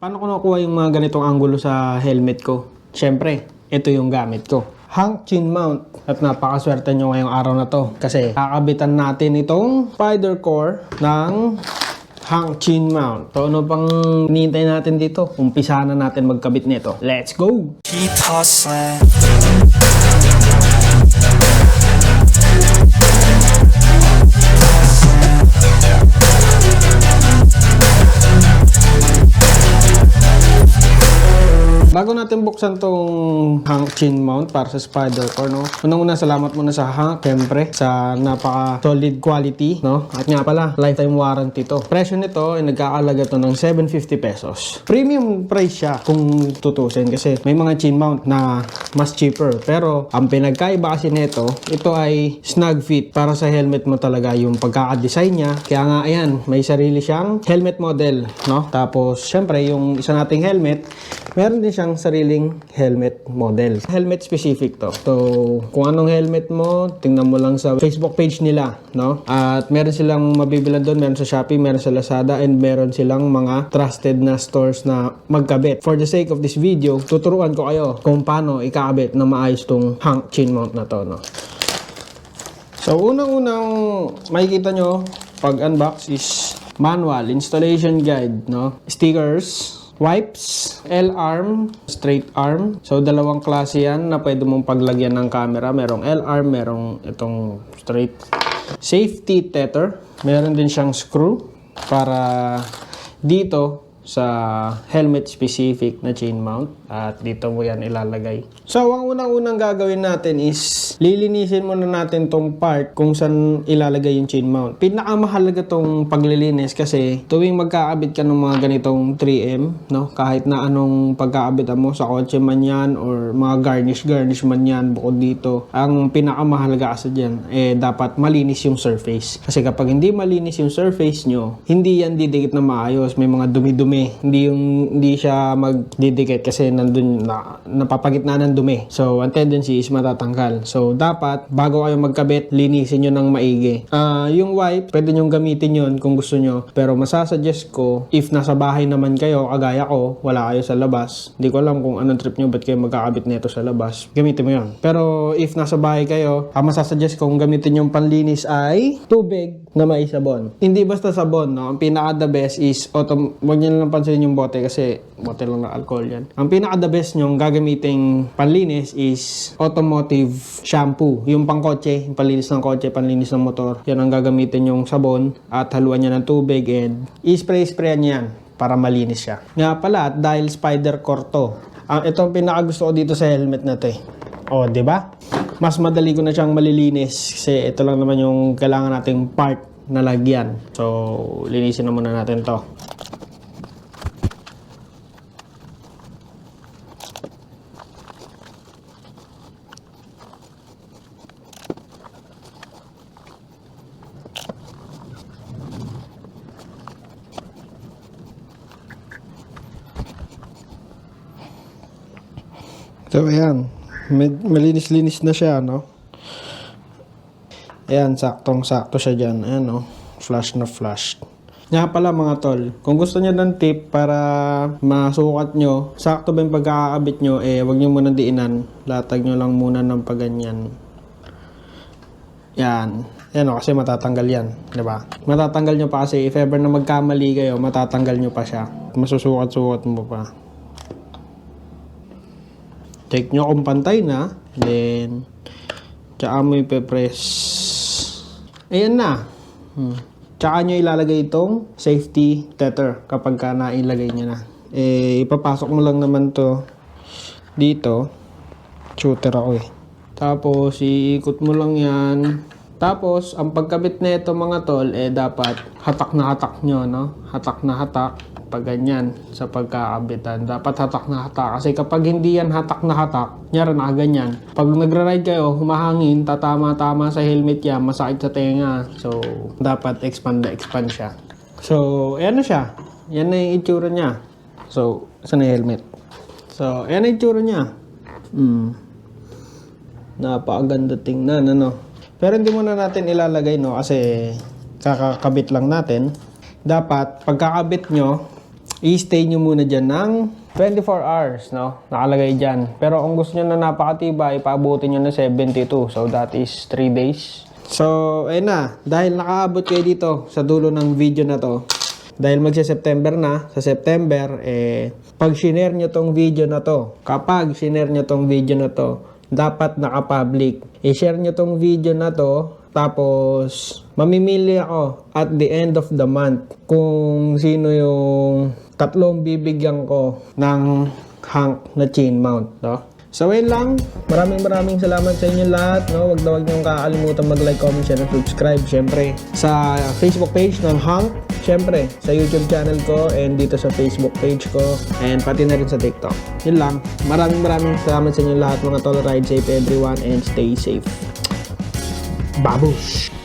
Paano ko nakuha yung mga ganitong angulo sa helmet ko? Siyempre, ito yung gamit ko. Hang chin mount. At napakaswerte nyo ngayong araw na to. Kasi kakabitan natin itong spider core ng hang chin mount. So ano pang hinihintay natin dito? Umpisa na natin magkabit nito. Let's go! Keep hustling. Bago natin buksan tong hang chin mount para sa spider core, no? Unang-una, salamat muna sa hang, syempre, sa napaka solid quality, no? At nga pala, lifetime warranty to. Presyo nito ay nagkakalaga to ng 750 pesos. Premium price siya kung tutusin kasi may mga chin mount na mas cheaper. Pero ang pinagkaiba kasi nito, ito ay snug fit para sa helmet mo talaga yung pagkaka-design niya. Kaya nga, ayan, may sarili siyang helmet model, no? Tapos, syempre, yung isa nating helmet, meron din siyang sariling helmet model. Helmet specific to. So, kung anong helmet mo, tingnan mo lang sa Facebook page nila, no? At meron silang mabibilan doon, meron sa Shopee, meron sa Lazada, and meron silang mga trusted na stores na magkabit. For the sake of this video, tuturuan ko kayo kung paano ikakabit na maayos tong hang chin mount na to, no? So, unang-unang makikita nyo pag unbox is manual, installation guide, no? Stickers, wipes, L-arm, straight arm. So, dalawang klase yan na pwede mong paglagyan ng camera. Merong L-arm, merong itong straight. Safety tether. Meron din siyang screw para dito sa helmet specific na chain mount at dito mo yan ilalagay. So, ang unang-unang gagawin natin is lilinisin muna natin tong part kung saan ilalagay yung chain mount. Pinakamahalaga tong paglilinis kasi tuwing magkakabit ka ng mga ganitong 3M, no? Kahit na anong pagkakabitan mo sa kotse man yan or mga garnish-garnish man yan bukod dito, ang pinakamahalaga kasi dyan, eh dapat malinis yung surface. Kasi kapag hindi malinis yung surface nyo, hindi yan didikit na maayos. May mga dumi-dumi. Hindi yung hindi siya magdidikit kasi nandun na napapagitna ng dumi. So, ang tendency is matatanggal. So, dapat bago kayo magkabit, linisin nyo ng maigi. Ah, yung wipe, pwede nyo gamitin yon kung gusto nyo. Pero masasuggest ko, if nasa bahay naman kayo, kagaya ko, wala kayo sa labas. Hindi ko alam kung anong trip nyo, ba't kayo magkakabit nito sa labas. Gamitin mo yon. Pero if nasa bahay kayo, ang masasuggest ko kung gamitin yung panlinis ay tubig na may sabon. Hindi basta sabon, no? Ang pinaka the best is autom wag niyo lang pansinin yung bote kasi bote lang na alcohol yan. Ang pinaka the best nyong gagamiting panlinis is automotive shampoo. Yung pangkotse, yung panlinis ng kotse, panlinis ng motor. Yan ang gagamitin yung sabon at haluan niya ng tubig and i-spray-sprayan yan para malinis siya. Nga pala, at dahil spider core to, ang ito ang pinaka gusto ko dito sa helmet na to eh. O, di ba? Mas madali ko na siyang malilinis kasi ito lang naman yung kailangan nating part na lagyan. So, linisin na muna natin to. So, ayan. Malinis-linis na siya, no? Ayan, saktong-sakto siya dyan. Ayan, no? Flash na flash. Nga pala mga tol, kung gusto niyo ng tip para masukat nyo, sakto ba yung pagkakabit nyo, eh, wag nyo muna diinan. Latag nyo lang muna ng paganyan. Yan. Yan o, kasi matatanggal yan. Ba? Matatanggal nyo pa kasi if ever na magkamali kayo, matatanggal nyo pa siya. Masusukat-sukat mo pa. Check nyo kung pantay na. Then, tsaka mo ipe-press. Ayan na. Hmm. Tsaka nyo ilalagay itong safety tether kapag ka nailagay nyo na. Eh, ipapasok mo lang naman to dito. Shooter ako eh. Tapos, iikot mo lang yan. Tapos, ang pagkabit na ito mga tol, eh dapat hatak na hatak nyo, no? Hatak na hatak. Pag ganyan, sa pagkakabitan. Dapat hatak na hatak. Kasi kapag hindi yan hatak na hatak, nyara na ganyan. Pag nagra-ride kayo, humahangin, tatama-tama sa helmet yan, masakit sa tenga. So, dapat expand na expand siya. So, ayan na siya. Yan na yung itsura niya. So, saan na helmet? So, ayan na yung itsura niya. Hmm. Napakaganda tingnan, ano. Pero hindi muna natin ilalagay, no, kasi kakakabit lang natin. Dapat, pagkakabit nyo, i-stay nyo muna dyan ng 24 hours, no? Nakalagay dyan. Pero kung gusto nyo na napakatibay, paabutin nyo na 72. So, that is 3 days. So, ayun na. Dahil nakaabot kayo dito sa dulo ng video na to, dahil magsa-September na, sa September, eh, pag shinare nyo tong video na to, kapag shinare nyo tong video na to, dapat naka-public. I-share nyo tong video na to, tapos mamimili ako at the end of the month kung sino yung tatlong bibigyan ko ng hank na chain mount, no? So, ayun lang. Maraming maraming salamat sa inyo lahat. No? Huwag na huwag niyong kakalimutan mag-like, comment, share, and subscribe. Siyempre, sa Facebook page ng Hank. Siyempre, sa YouTube channel ko and dito sa Facebook page ko. And pati na rin sa TikTok. Yun lang. Maraming maraming salamat sa inyo lahat mga tol. Ride safe everyone and stay safe. Babush!